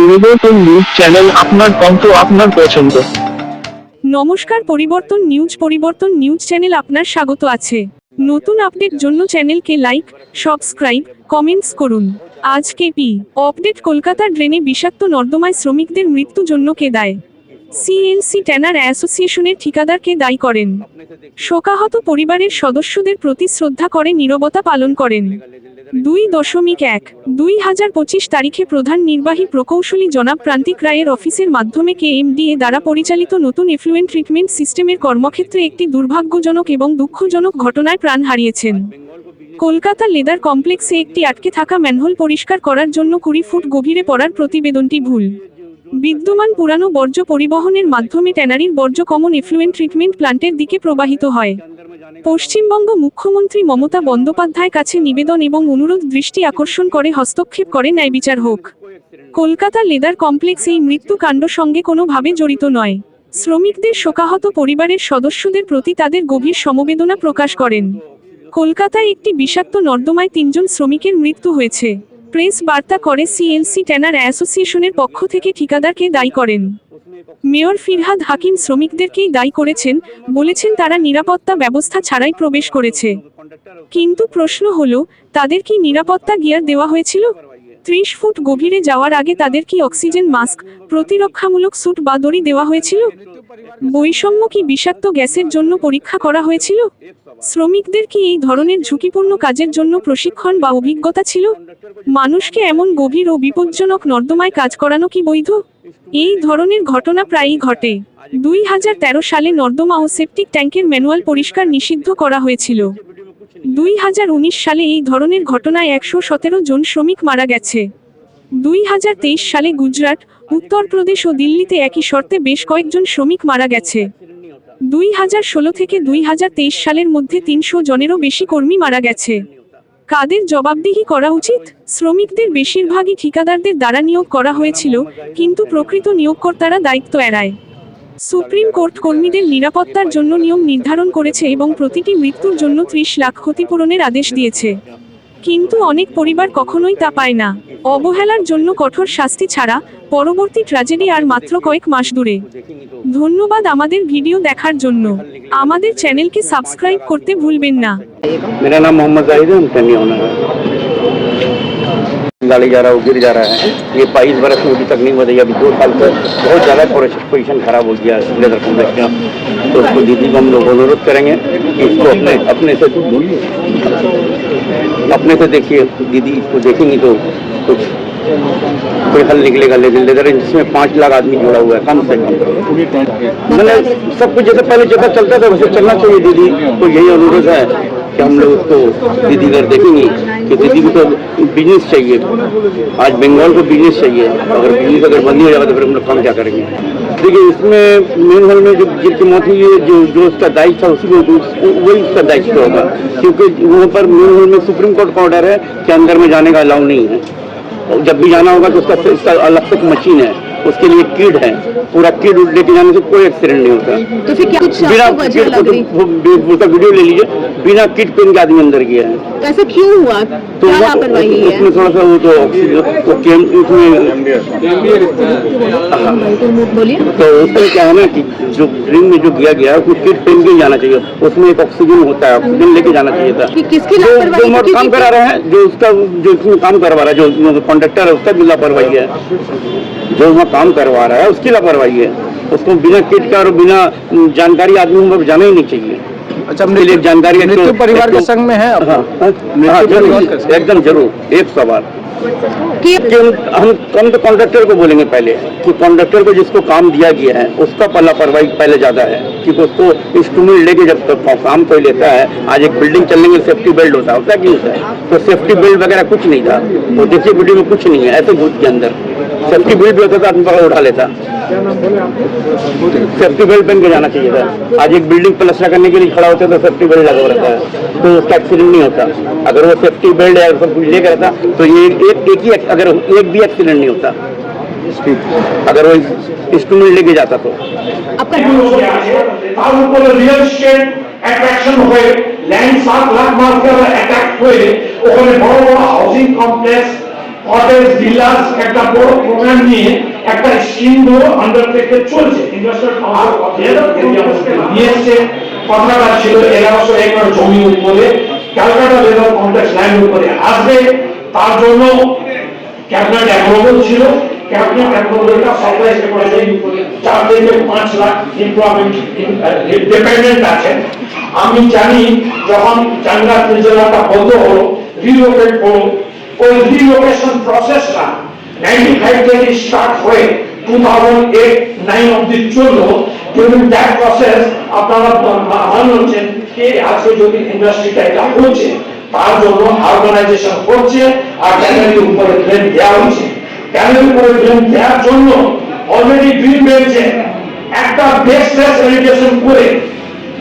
পরিবর্তন news channel আপনার কণ্ঠ, আপনার পছন্দ। নমস্কার, পরিবর্তন নিউজ পরিবর্তন নিউজ চ্যানেল আপনার স্বাগত আছে। নতুন আপডেট জন্য চ্যানেলকে লাইক, সাবস্ক্রাইব, কমেন্টস করুন। আজ কেপি আপডেট কলকাতার ড্রেনে বিষাক্ত নর্দমায় শ্রমিকদের মৃত্যু জন্য কে দায়? সিএলসি ট্যানার অ্যাসোসিয়েশনের ঠিকাদারকে দায়ী করেন। শোকাহত পরিবারের সদস্যদের প্রতি শ্রদ্ধা করে নীরবতা পালন করেন। দুই দশমিক এক। দুই হাজার পঁচিশ তারিখে প্রধান নির্বাহী প্রকৌশলী জনাব প্রান্তিক রায়ের অফিসের মাধ্যমে কে এমডিএ দ্বারা পরিচালিত নতুন এফ্লুয়েন্ট ট্রিটমেন্ট সিস্টেমের কর্মক্ষেত্রে একটি দুর্ভাগ্যজনক এবং দুঃখজনক ঘটনায় প্রাণ হারিয়েছেন। কলকাতা লেদার কমপ্লেক্সে একটি আটকে থাকা ম্যানহোল পরিষ্কার করার জন্য কুড়ি ফুট গভীরে পড়ার প্রতিবেদনটি ভুল। বিদ্যমান পুরানো বর্জ্য পরিবহনের মাধ্যমে ট্যানারির বর্জ্য কমন এফ্লুয়েন্ট ট্রিটমেন্ট প্ল্যান্টের দিকে প্রবাহিত হয়। পশ্চিমবঙ্গ মুখ্যমন্ত্রী মমতা বন্দ্যোপাধ্যায় কাছে নিবেদন এবং অনুরোধ দৃষ্টি আকর্ষণ করে হস্তক্ষেপ করে ন্যায় বিচার হোক। কলকাতা লেদার কমপ্লেক্স এই মৃত্যুকাণ্ড সঙ্গে কোনোভাবে জড়িত নয়। শ্রমিকদের শোকাহত পরিবারের সদস্যদের প্রতি তাদের গভীর সমবেদনা প্রকাশ করেন। কলকাতায় একটি বিষাক্ত নর্দমায় তিনজন শ্রমিকের মৃত্যু হয়েছে। প্রেস বার্তা করে সিএলসি ট্যানার অ্যাসোসিয়েশনের পক্ষ থেকে ঠিকাদারকে দায়ী করেন। মেয়র ফিরহাদ হাকিম শ্রমিকদেরকেই দায়ী করেছেন, বলেছেন তারা নিরাপত্তা ব্যবস্থা ছাড়াই প্রবেশ করেছে। কিন্তু প্রশ্ন হলো, তাদের কি নিরাপত্তা গিয়ার দেওয়া হয়েছিল? ত্রিশ ফুট গভীরে যাওয়ার আগে তাদের কি অক্সিজেন মাস্ক, প্রতিরক্ষামূলক স্যুট বা দড়ি দেওয়া হয়েছিল? বৈষম্য কি বিষাক্ত গ্যাসের জন্য পরীক্ষা করা হয়েছিল? শ্রমিকদের কি এই ধরনের ঝুঁকিপূর্ণ কাজের জন্য প্রশিক্ষণ বা অভিজ্ঞতা ছিল? মানুষকে এমন গভীর ও বিপজ্জনক নর্দমায় কাজ করানো কি বৈধ? এই ধরনের ঘটনা প্রায়ই ঘটে। দুই হাজার তেরো সালে নর্দমা ও সেপটিক ট্যাঙ্কের ম্যানুয়াল পরিষ্কার নিষিদ্ধ করা হয়েছিল। দুই হাজার উনিশ সালে এই ধরনের ঘটনায় একশো সতেরো জন শ্রমিক মারা গেছে। দুই হাজার তেইশ সালে গুজরাট উত্তরপ্রদেশ ও দিল্লিতে একই শর্তে বেশ কয়েকজন শ্রমিক মারা গেছে। দুই হাজার ষোলো থেকে দুই হাজার তেইশ সালের মধ্যে তিনশো জনেরও বেশি কর্মী মারা গেছে। কাদের জবাবদিহি করা উচিত? শ্রমিকদের বেশিরভাগই ঠিকাদারদের দ্বারা নিয়োগ করা হয়েছিল, কিন্তু প্রকৃত নিয়োগকর্তারা দায়িত্ব এড়ায়। সুপ্রিম কোর্ট কর্মীদের নিরাপত্তার জন্য নিয়ম নির্ধারণ করেছে এবং প্রতিটি মৃত্যুর জন্য ত্রিশ লাখ ক্ষতিপূরণের আদেশ দিয়েছে। কিন্তু অনেক পরিবার কখনোই তা পায় না। অবহেলার জন্য কঠোর শাস্তি ছাড়া পরবর্তী ট্র্যাজেডি আর মাত্র কয়েক মাস দূরে। ধন্যবাদ আমাদের ভিডিও দেখার জন্য। আমাদের চ্যানেলকে সাবস্ক্রাইব করতে ভুলবেন না। মেরা নাম মোহাম্মদ জাহিদ गाड़ी जा रहा है वो गिर जा रहा है। ये बाईस बरस में अभी तक नहीं बताइए अभी दो साल तक बहुत ज़्यादा पोजिशन खराब हो गया है लेदर कॉम्प्लेक्स का। तो उसको दीदी को हम लोग अनुरोध करेंगे कि इसको अपने अपने से अपने से देखिए, दीदी इसको देखेंगी तो कुछ कोई हल निकलेगा लेकिन लेदर जिसमें पाँच लाख आदमी जुड़ा हुआ है, कम से कम। मैंने सब कुछ जैसे पहले जैसा चलता था, वैसे चलना चाहिए दीदी। तो यही अनुरोध है कि हम लोग उसको दीदी घर देखेंगे कि दीदी को तो बिज़नेस चाहिए। आज बंगाल को बिज़नेस चाहिए। अगर बिज़नेस अगर बंद हो जाएगा तो फिर हम लोग काम क्या करेंगे? देखिए, इसमें मेन हॉल में जो जिनकी मौत हुई है, जो जो उसका दायित्व था, उसी उस- वही उसका दायित्व होगा। क्योंकि वहाँ पर मेन हॉल में सुप्रीम कोर्ट का ऑर्डर है कि अंदर में जाने का अलाउ नहीं है। जब भी जाना होगा तो उसका इसका अलग तक मशीन है। उसके लिए किड है। पूरा किड लेके जाने से कोई एक्सीडेंट नहीं होता। तो फिर क्या कुछ बिना आपको वजह किट लग रही? वो- वो- उसका वीडियो ले लीजिए। बिना किट पहन के आदमी अंदर गया है। ऐसा क्यों हुआ? तो है? उसमें थोड़ा सा वो तो ऑक्सीजन उसमें बोलिए। तो उसमें क्या है ना कि जो ड्रिंक में जो किया गया है उसमें किट पहन के जाना चाहिए। उसमें एक ऑक्सीजन होता है ऑक्सीजन लेके जाना चाहिए था। कि किसकी जो जो काम करा रहे हैं जो उसका जो इसमें काम करवा रहा है जो कॉन्ट्रेक्टर है उसका भी लापरवाही है। जो वहाँ काम करवा रहा है उसकी लापरवाही है। उसको बिना किट का और बिना जानकारी आदमी को जाना ही नहीं चाहिए। अच्छा उसके लिए जानकारी तो- मृत्यु परिवार के तो- संग में है हाँ, हाँ, हाँ, ज़रूर, एकदम ज़रूर एक सवाल। कि कि हम हम तो कॉन्ट्रेक्टर को बोलेंगे पहले? कि कॉन्ट्रेक्टर को जिसको काम दिया गया है उसका पहला लापरवाही पहले ज़्यादा है। क्योंकि उसको इंस्ट्रूमेंट लेके जब तक काम कोई लेता है आज एक बिल्डिंग चलने के सेफ्टी बेल्ट होता है होता है कि होता है? तो सेफ्टी बेल्ट वगैरह कुछ नहीं था। तो देखिए वीडियो में कुछ नहीं है ऐसे भूत के अंदर। सेफ्टी बेल्ट भी होता था आदमी पकड़ उठा लेता सेफ्टी बेल्ट पहन के जाना चाहिए था आज एक बिल्डिंग प्लस्टर करने के लिए खड़ा होता है तो सेफ्टी बेल्ट लगा हुआ रहता है तो उसका एक्सीडेंट नहीं होता अगर वो सेफ्टी बेल्ट या सब कुछ लेकर रहता तो ये एक एक ही अगर एक भी एक्सीडेंट नहीं होता अगर वो इंस्ट्रूमेंट लेके जाता तो आपका তার উপরে রিয়েল স্টেট অ্যাট্রাকশন হয়ে ল্যান্ড সাত লাখ মার্কের অ্যাটাক হয়ে ওখানে বড় বড় হাউজিং কমপ্লেক্স ডিলার্স একটা বড় প্রোগ্রাম নিয়ে একটা স্কিমগুলো আন্ডার থেকে চলছে। ইনভেস্টর নিয়েছে কথাটা ছিল এগারোশো একর জমি উপরে ক্যালকাটা লেবার কমপ্লেক্স ল্যান্ড উপরে আসবে। তার জন্য ক্যাবিনেট অ্যাপ্রুভাল ছিল। ক্যাবিনেট অ্যাপ্রুভালটা সাপ্লাই করেছে চার থেকে পাঁচ লাখ এমপ্লয়মেন্ট ডিপেন্ডেন্ট আছেন আমি জানি যখন চাঙ্গা জেলাটা বন্ধ হলো রিলোকেট হলো ওই রিলোকেশন প্রসেসটা নাইনটি ফাইভ থেকে স্টার্ট হয়ে টু থাউজেন্ড এইট নাইন অব্দি চলল। ডিউরিং দ্যাট প্রসেস আপনারা মনে কে আজকে যদি ইন্ডাস্ট্রিটা এটা হচ্ছে, তার জন্য করছে আর উপরে দেওয়া হচ্ছে। উপরে দেওয়ার জন্য অলরেডি একটা বেস্ট এডুকেশন করে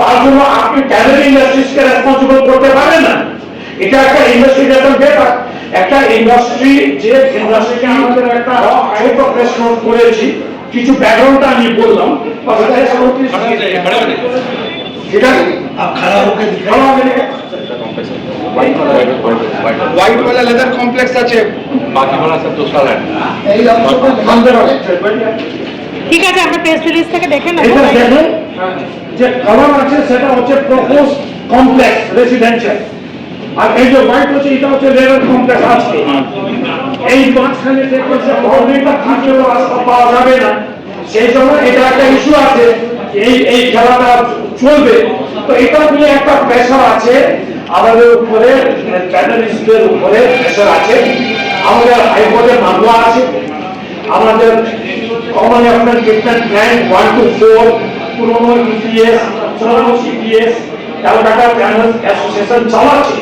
তার জন্য আপনি ট্যালেন্ট ইন্ডাস্ট্রিজকে রেসপন্সিবল করতে পারেন না এটা একটা ইনভেস্টিগেশন ব্যাপার একটা ইন্ডাস্ট্রি যে ইন্ডাস্ট্রিকে আমাদের একটা ছোট প্রেস নোট করেছি কিছু ব্যাকগ্রাউন্ডটা আমি বললাম ঠিক আছে খারাপ হবে হোয়াইট वाला लेदर कॉम्प्लेक्स আছে बाकी वाला सब दूसरा लैंड ঠিক আছে আমরা প্রেস রিলিজ থেকে দেখে নেবো এটা দেখুন যে কালার আছে সেটা হচ্ছে প্রপোজ কমপ্লেক্স রেসিডেন্সিয়াল আর এই যে হোয়াইট হচ্ছে এটা হচ্ছে লেবার কমপ্লেক্স আছে এই মাঝখানে দেখুন যে গভর্নমেন্টটা ফিউচার রাস্তা পাওয়া যাবে না সেই জন্য এটা একটা ইস্যু আছে এই এই খেলাটা চলবে তো এটা নিয়ে একটা প্রেশার আছে। আমাদের উপরে জার্নালিস্টদের উপরে প্রেশার আছে। আমাদের হাইকোর্টে মামলা আছে। আমাদের common treatment plan one two four পুরোনো ইপিএস পুরোনো সিপিএস ক্যালকাটা প্ল্যানার্স অ্যাসোসিয়েশন চালাচ্ছে।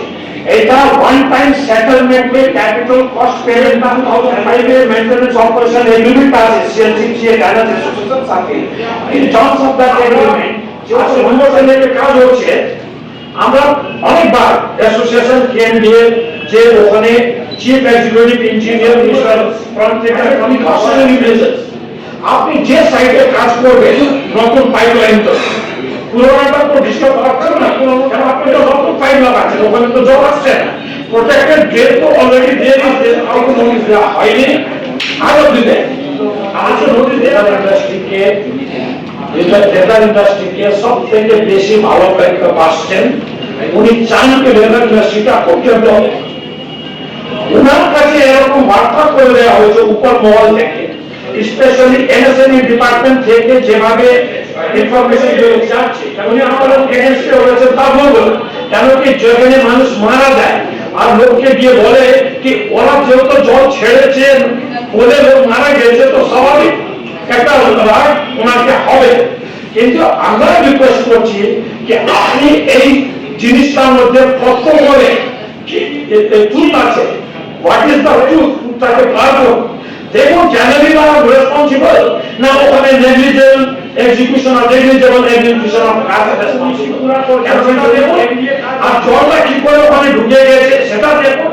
এটা ওয়ান টাইম সেটেলমেন্টে ক্যাপিটাল কস্ট পেমেন্ট না থাউজেন্ড ফাইভে মেনটেন্যান্স অপারেশন এগ্রিমেন্ট আছে সিএলসিসিএ প্ল্যানার্স অ্যাসোসিয়েশন সাথে in terms of that agreement যে অনুমোদনের কাজ হচ্ছে আমরা অনেকবার অ্যাসোসিয়েশন কেন দিয়ে যে ওখানে chief executive engineer mister from থেকে আমি পার্সোনালি বেসিস আপনি যে সাইটে কাজ করবেন নতুন পাইপলাইন তো। পুরোনোটা তো ডিস্টার্ব হচ্ছে না কারণ আপনি তো নতুন পাইপ লাগাচ্ছেন ওখানে তো জল আসছে না। প্রোটেক্টেড ড্রেন তো অলরেডি দিয়ে দিচ্ছে কাউকে নোটিশ দেওয়া হয়নি। আরও দিতে আজকে নোটিশ দেওয়া ইন্ডাস্ট্রিকে লেদার ইন্ডাস্ট্রিকে সব থেকে বেশি ভালো প্রেক্ষক আসছেন উনি চান কি লেদার ইন্ডাস্ট্রিটা অত্যন্ত ওনার কাছে এরকম বার্তা যেখানে মানুষ মারা যায়, আর লোককে গিয়ে বলে কি, ওরা যেহেতু জল ছেড়েছেন বলে লোক মারা গেছে, তো স্বাভাবিক একটা রাগ ওনাকে হবে। কিন্তু আমরা রিকোয়েস্ট করছি যে আপনি এই জিনিসটার মধ্যে কত বলে ট্রুথ আছে? হোয়াট ইজ দ্য ট্রুথ তাকে করুন। দেখুন জেনারেলি না রেসপন্সিবল না ওখানে negligible execution of negligible execution of আর জলটা কি করে ওখানে ঢুকে গেছে, সেটা দেখুন।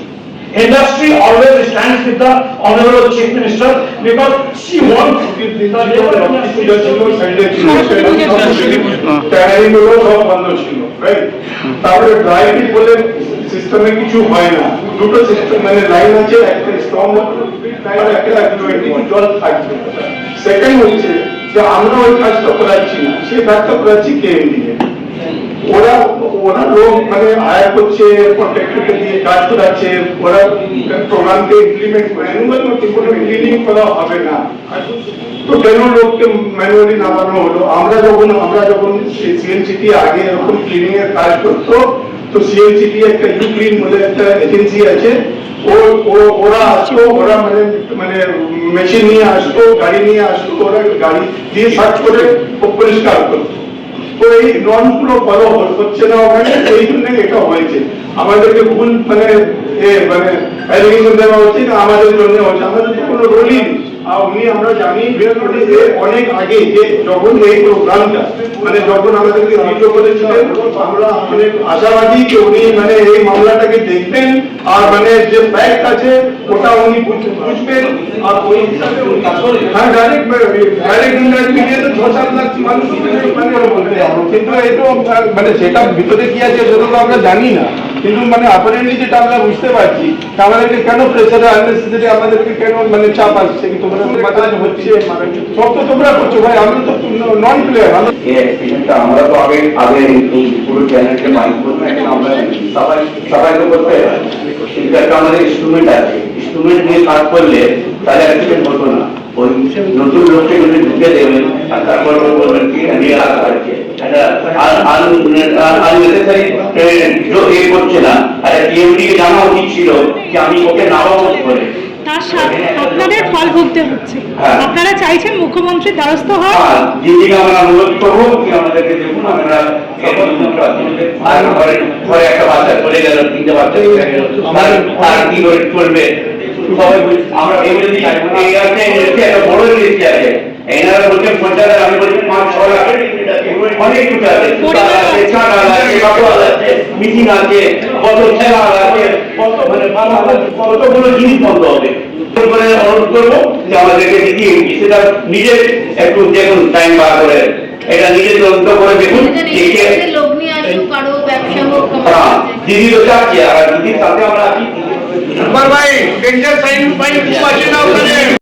Industry always stands with the honorable chief minister because she wants the tannery গুলো সব বন্ধ ছিল রাইট তারপরে ড্রাই বলে সিস্টেমে কিছু হয় না। দুটো সিস্টেম মানে লাইন আছে একটা স্ট্রং আর একটা জল থাকবে। সেকেন্ড হচ্ছে যে আমরা ওই কাজটা করাচ্ছি না সেই কাজটা করাচ্ছি কে এমডিএ ওরা ওরা লোক মানে হায়ার করছে কন্ট্রাক্টরকে দিয়ে কাজ করাচ্ছে, ওরা প্রোগ্রামকে ইমপ্লিমেন্ট করে অ্যানুয়াল মধ্যে কোনো ক্লিনিং করা হবে না। তো কেন লোককে ম্যানুয়ালি নামানো হলো? আমরা যখন আমরা যখন সিএনসিটি আগে এরকম ক্লিনিং এর কাজ করতো, তো সিএনসিটি একটা ইউ বলে একটা এজেন্সি আছে। ওরা আসতো, ওরা মানে মানে মেশিন নিয়ে আসতো, গাড়ি নিয়ে আসতো, ওরা গাড়ি দিয়ে সার্চ করে পরিষ্কার করতো। এই হচ্ছে না ওখানে জন্য এটা হয়েছে। আমাদেরকে ভুল মানে মানে দেওয়া উচিত আমাদের জন্য হচ্ছে। আমাদের তো কোনো রোলই নেই উনি আমরা জানি বৃহস্পতি যে অনেক আগে যে যখন এই প্রোগ্রামটা মানে যখন আমাদেরকে ভিডিও করেছিলেন আমরা অনেক আশাবাদী যে উনি মানে এই মামলাটাকে দেখবেন, আর মানে যে ফ্যাক্ট আছে, ওটা উনি বুঝবেন, আর ওই হিসাবে ডাইরেক্ট ডাইরেক্ট ইন্ডাইরেক্ট তো ছ সাত লাখ মানুষ মানে কিন্তু এই তো মানে সেটা ভিতরে কি আছে সেটা তো আমরা জানি না। কিন্তু মানে অ্যাপারেন্টলি যেটা আমরা বুঝতে পারছি আমাদেরকে কেন প্রেসারে আননেসেসারি আমাদেরকে কেন মানে চাপ আসছে? কি তোমরা হচ্ছে? সব তো তোমরা করছ ভাই আমরা তো নন প্লেয়ার আমরা তো আগে আগে পুরো চ্যানেলকে মাইক করব এখন আমরা সবাই সবাই করতে একটা আমাদের ইনস্ট্রুমেন্ট আছে। ইনস্ট্রুমেন্ট নিয়ে কাজ করলে তাহলে অ্যাক্সিডেন্ট হতো না। ওই নতুন লোককে যদি ঢুকে দেবেন আর তারপর বলবেন কি নিয়ে আসা হচ্ছে আননেসেসারি এ করছে না। আর টিএমডি কে জানা উচিত ছিল যে আমি ওকে নামাবো কি করে তার সাথে আপনাদের ফল ভুগতে হচ্ছে। হ্যাঁ। আপনারা চাইছেন মুখ্যমন্ত্রীর দ্বারস্থ হওয়া। আমরা অনুরোধ করব আমাদেরকে দেখুন আমরা ঘরে একটা বাচ্চা চলে গেল তিনটে বাচ্চা চলে গেল। আর আর কি করে চলবে? সবাই আমরা এগুলো এই আছে ইন্ডাস্ট্রি একটা বড় ইন্ডাস্ট্রি আছে। এনারা বলছেন পঞ্চাশ আমি বলছি পাঁচ ছ লাখ। অনেক কিছু আছে। সুতার আছে চাটাল আছে মিটিং আছে কত খেলা আছে কত মানে কতগুলো জিনিস বন্ধ হবে। করে অনুরোধ করব যে আমাদেরকে দিদি সেটা নিজে একটু দেখুন টাইম বার করে এটা নিজে তদন্ত করে দেখুন হ্যাঁ দিদি তো চাচ্ছি আর দিদির সাথে আমরা আছি। પરભાઈ ડેન્જર સાઈન ભાઈ પાછી ના.